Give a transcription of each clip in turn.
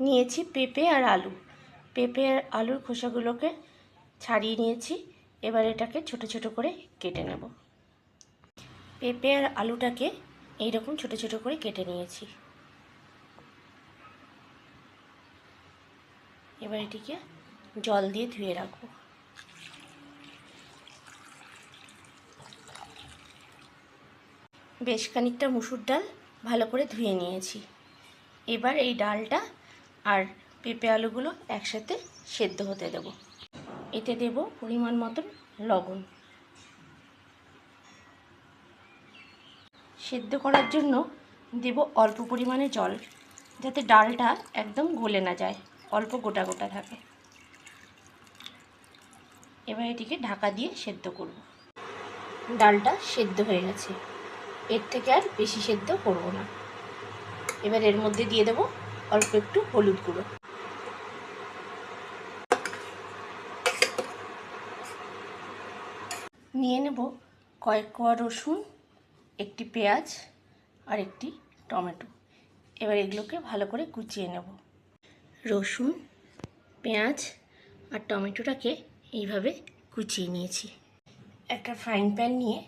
নিয়েছি পেঁপে আর আলু। পেঁপে আর আলুর খোসাগুলোকে ছাড়িয়ে নিয়েছি। এবার এটাকে ছোট ছোট করে কেটে নেব। পেঁপে আর আলুটাকে এইরকম ছোট ছোট করে কেটে নিয়েছি। এবার এটিকে জল দিয়ে ধুয়ে রাখব। বেশ খানিকটা মুসুর ডাল ভালো করে ধুয়ে নিয়েছি। এবার এই ডালটা আর পেঁপে আলুগুলো একসাথে সেদ্ধ হতে দেব। এতে দেব পরিমাণ মতন লবণ। সেদ্ধ করার জন্য দেব অল্প পরিমাণে জল, যাতে ডালটা একদম গলে না যায়, অল্প গোটা গোটা থাকে। এবার এটিকে ঢাকা দিয়ে সেদ্ধ করব। ডালটা সেদ্ধ হয়ে গেছে। এর থেকে আর বেশি সেদ্ধ করব না। এবার এর মধ্যে দিয়ে দেব অল্প একটু হলুদ গুঁড়ো। নিয়ে নেব কয়েক কোয়া রসুন, একটি পেঁয়াজ আর একটি টমেটো। এবার এগুলোকে ভালো করে কুচিয়ে নেব। রসুন, পেঁয়াজ আর টমেটোটাকে এইভাবে কুচিয়ে নিয়েছি। একটা ফ্রাইং প্যান নিয়ে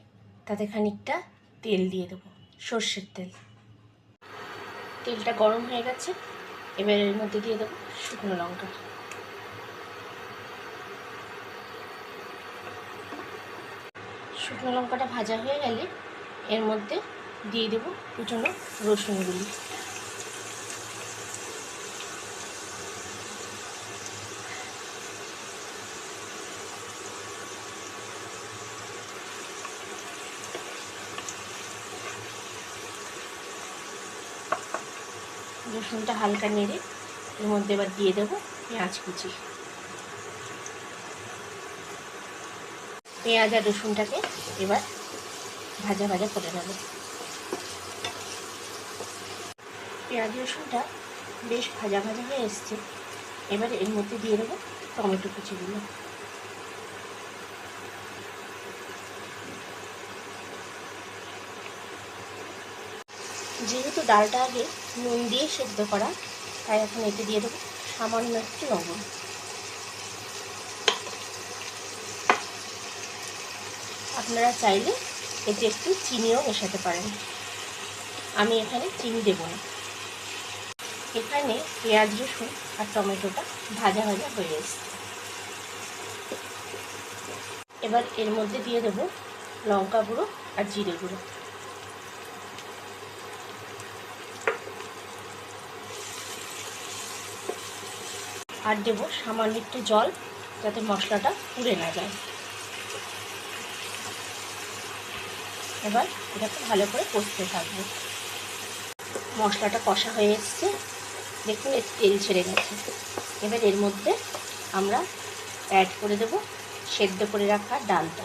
তাতে খানিকটা তেল দিয়ে দেবো, সর্ষের তেল। তেলটা গরম হয়ে গেছে। এবার এর মধ্যে দিয়ে দেবো শুকনো লঙ্কা। শুকনো লঙ্কাটা ভাজা হয়ে গেলে এর মধ্যে দিয়ে দেবো কুচনো রসুনগুলি। রসুনটা হালকা নেড়ে এর মধ্যে এবার দিয়ে দেবো পেঁয়াজ কুচি। পেঁয়াজ আর রসুনটাকে এবার ভাজা ভাজা করে নেব। পেঁয়াজ রসুনটা বেশ ভাজা ভাজা হয়ে এসছে। এবার এর মধ্যে দিয়ে দেবো টমেটো কুচিগুলো। যেহেতু ডালটা আগে নুন দিয়ে সেদ্ধ করা, তাই এখন এতে দিয়ে দেবো সামান্য একটু লবণ। আপনারা চাইলে এতে একটু চিনিও মেশাতে পারেন। আমি এখানে চিনি দেব না। এখানে পেঁয়াজ, রসুন আর টমেটোটা ভাজা ভাজা হয়ে এসছে। এবার এর মধ্যে দিয়ে দেব লঙ্কা গুঁড়ো আর জিরে গুঁড়ো। আর দেব সামান্য একটু জল যাতে মশলাটা পুড়ে না যায়। এবার এটাকে ভালো করে কষতে থাকব। মশলাটা কষা হয়ে এসছে। দেখুন, এর তেল ছেড়ে গেছে। এবার এর মধ্যে আমরা অ্যাড করে দেব সেদ্ধ করে রাখা ডালটা।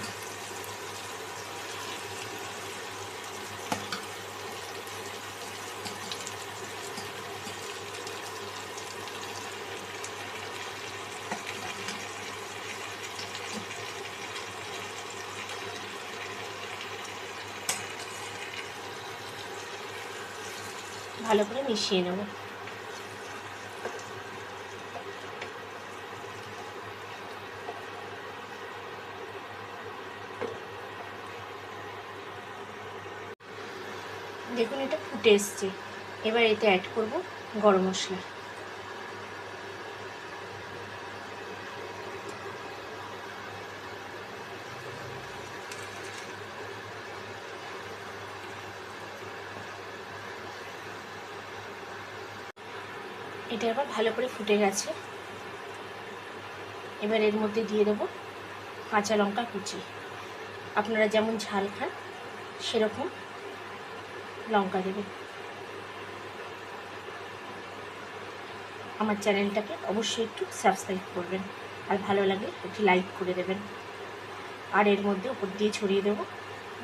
ভালো করে মিশিয়ে নেব। দেখুন এটা ফুটে এসছে। এবার এতে অ্যাড করব গরম মশলা। এটা এবার ভালো করে ফুটে গেছে। এবার এর মধ্যে দিয়ে দেবো কাঁচা লঙ্কা কুচি। আপনারা যেমন ঝাল খান, সেরকম লঙ্কা দেবেন। আমার চ্যানেলটাকে অবশ্যই একটু সাবস্ক্রাইব করবেন। আর ভালো লাগলে একটি লাইক করে দেবেন। আর এর মধ্যে উপর দিয়ে ছড়িয়ে দেবো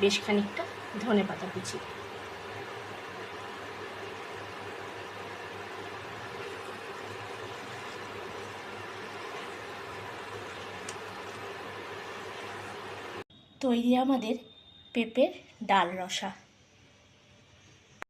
বেশ খানিকটা ধনে পাতা কুচি। তৈরি আমাদের পেঁপের ডাল রসা।